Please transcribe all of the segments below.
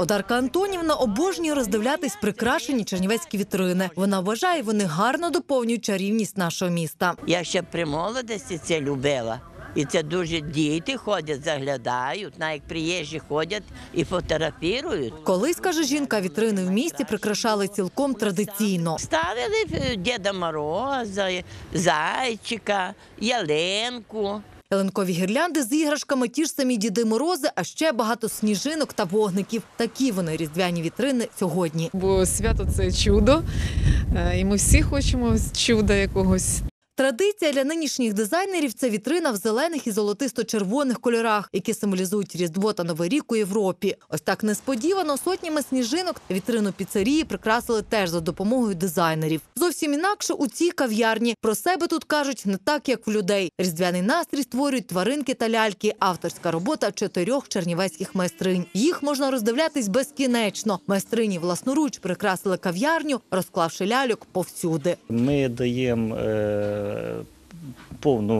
Одарка Антонівна обожнює роздивлятись прикрашені чернівецькі вітрини. Вона вважає, вони гарно доповнюють чарівність нашого міста. Я ще при молодості це любила. І це дуже діти ходять, заглядають, навіть приїжджі ходять і фотографірують. Колись каже жінка, вітрини в місті прикрашали цілком традиційно. Ставили Діда Мороза, зайчика, ялинку. Ялинкові гірлянди з іграшками, ті ж самі діди морози, а ще багато сніжинок та вогників. Такі вони різдвяні вітрини сьогодні. Бо свято це чудо, е, і ми всі хочемо чуда якогось. Традиція для нинішніх дизайнерів це вітрина в зелених і золотисто-червоних кольорах, які символізують Різдво та Новий рік у Європі. Ось так несподівано сотнями сніжинок вітрину піцерії прикрасили теж за допомогою дизайнерів. Зовсім інакше у цій кав'ярні про себе тут кажуть не так, як в людей. Різдвяний настрій створюють тваринки та ляльки. Авторська робота чотирьох чернівецьких майстринь. Їх можна роздивлятись безкінечно. Майстрині власноруч прикрасили кав'ярню, розклавши ляльок повсюди. Ми даємо е, повну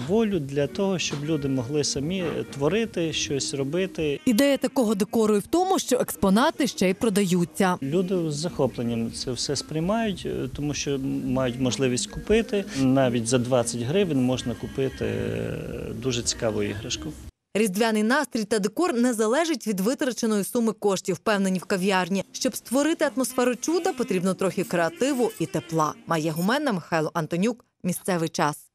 е, волю для того, щоб люди могли самі творити щось робити. Ідея такого декору і в тому, що експонати ще й продаються. Люди з захопленням це все сприймають, е, тому що мають можливість купити. Навіть за 20 гривень можна купити е, дуже цікаву іграшку. Різдвяний настрій та декор не залежить від витраченої суми коштів, впевнені в кав'ярні. Щоб створити атмосферу чуда, потрібно трохи креативу і тепла. Має гуменна Михайло Антонюк. Місцевий час.